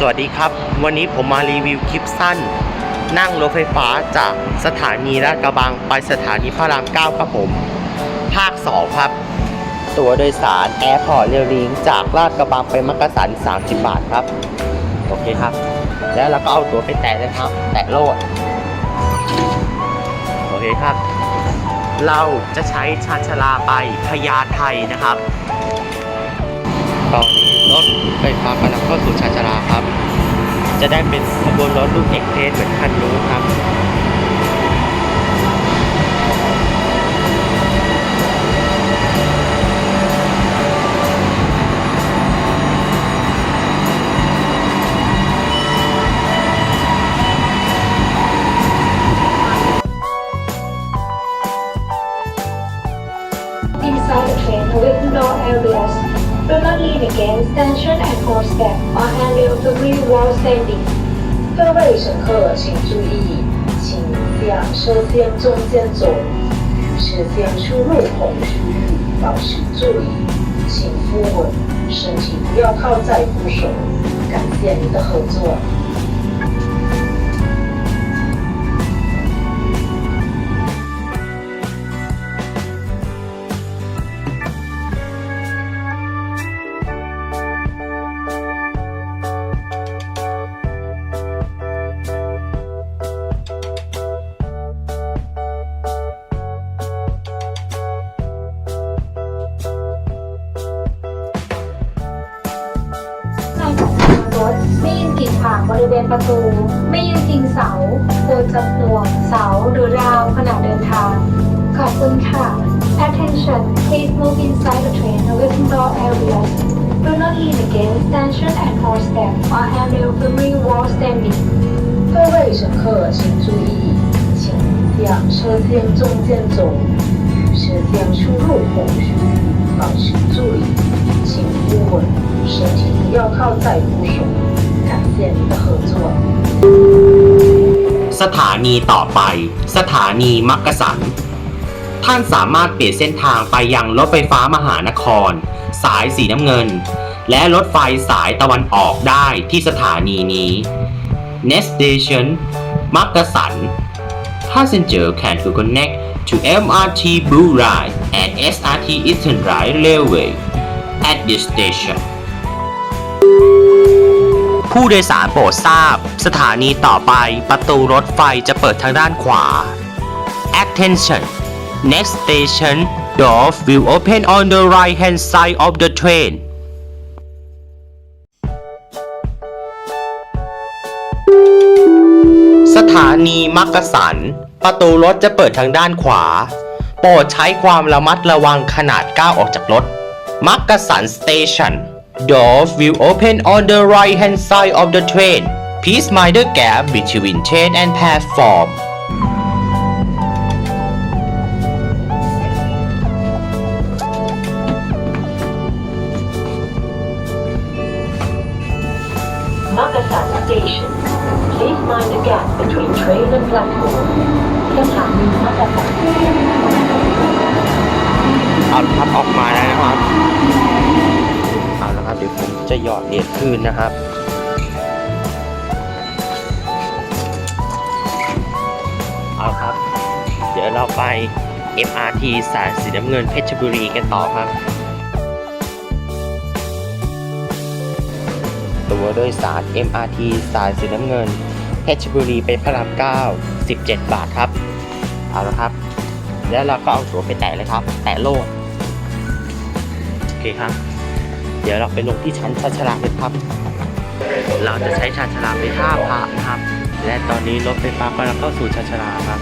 สวัสดีครับ วันนี้ผมมารีวิวคลิปสั้น นั่งรถไฟฟ้าจากสถานีลาดกระบังไปสถานีพระราม 9 ครับผม ภาค 2 ครับ ตัวโดยสารแอร์พอร์ตเรลลิงจากลาดกระบังไปมักกะสัน 30 บาทครับ โอเคครับ แล้วเราก็เอาตัวไปแตะเลยครับ แตะโลด โอเคครับ เราจะใช้ชานชาลาไปพญาไทนะครับตอนนี้ รถไฟฟ้ากำลังเข้าสู่ชาชาลาครับ จะได้เป็นขบวนรถลุกเอกเพสเหมือนคันนู้นครับ Again，extension and hold step or handle the rear wall standing. 各位乘客请注意，请向车间中间走，与车厢出入口区域保持距离，请扶稳，身体不要靠在扶手。感谢您的合作。 กีดขวางบริเวณประตู ไม่ยืนพิงเสาโดยจับหน่วงเสาหรือราวขณะเดินทาง ขอบคุณค่ะ Attention please move inside the train with door areas Do not lean against tension and hold step or handle the rear wall standing 各位乘客请注意，请向车厢中间走，与车厢出入口区域保持距离，请扶稳，身体不要靠在扶手。 感谢您的合作。 สถานีต่อไป สถานีมักกะสัน ท่านสามารถเปลี่ยนเส้นทางไปยังรถไฟฟ้ามหานคร สายสีน้ำเงิน และรถไฟสายตะวันออกได้ที่สถานีนี้ Next station มักกะสัน Passenger can to connect to MRT Blue Line and SRT Eastern Line Railway at this station ผู้โดยสารโปรดทราบ สถานีต่อไปประตูรถไฟจะเปิดทางด้านขวา Attention Next station door will open on the right hand side of the train สถานีมักกะสัน ประตูรถจะเปิดทางด้านขวา โปรดใช้ความระมัดระวังขนาดก้าวออกจากรถ มักกะสัน Station Doors will open on the right hand side of the train Please mind the gap between train and platform มักกะสัน Station Please mind the gap between train and platform สถานีมักกะสัน เอาละครับออกมาแล้วนะครับ เอาละครับ เดี๋ยวผมจะหยอดเหรียญคืนนะครับเอาครับ เดี๋ยวเราไป MRT สายสีน้ำเงินเพชรบุรีกันต่อครับ ตัวโดยสาร MRT สายสีน้ำเงินเพชรบุรีไปพระราม9 17 บาทครับ เอาละครับ แล้วเราก็เอาตั๋วไปแตะเลยครับ แตะโลดโอเคครับ เดี๋ยวเราไปลงที่ชั้นชาชลาเลยครับ เราจะใช้ชาชลาไปท่าพระนะครับ และตอนนี้รถไฟฟ้ากำลังเข้าสู่ชาชลาครับ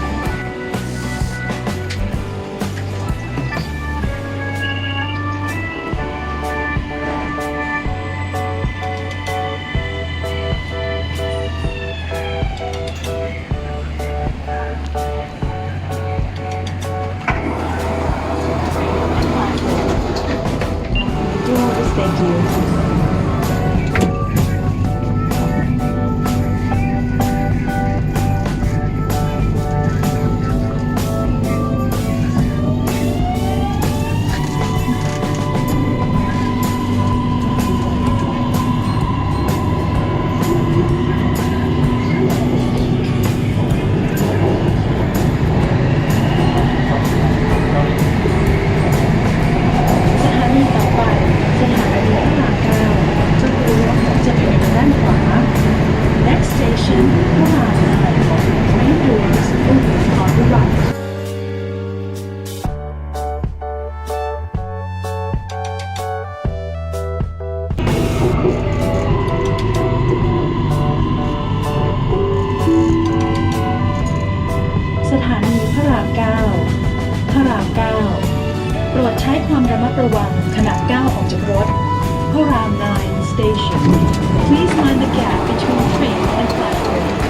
Station. Please mind the gap between train and platform.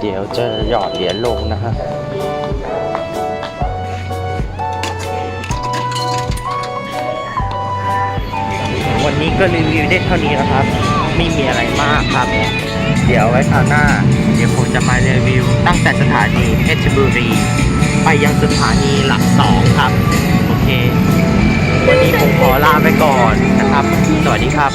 เดี๋ยวจะหยอดเหรียญลงนะฮะ วันนี้ก็รีวิวได้เท่านี้นะครับ ไม่มีอะไรมากครับ เดี๋ยวไว้คราวหน้า เดี๋ยวผมจะมารีวิว ตั้งแต่สถานีเพชรบุรี ไปยังสถานีหลักสองครับ โอเค วันนี้ผมขอลาไปก่อนนะครับ สวัสดีครับ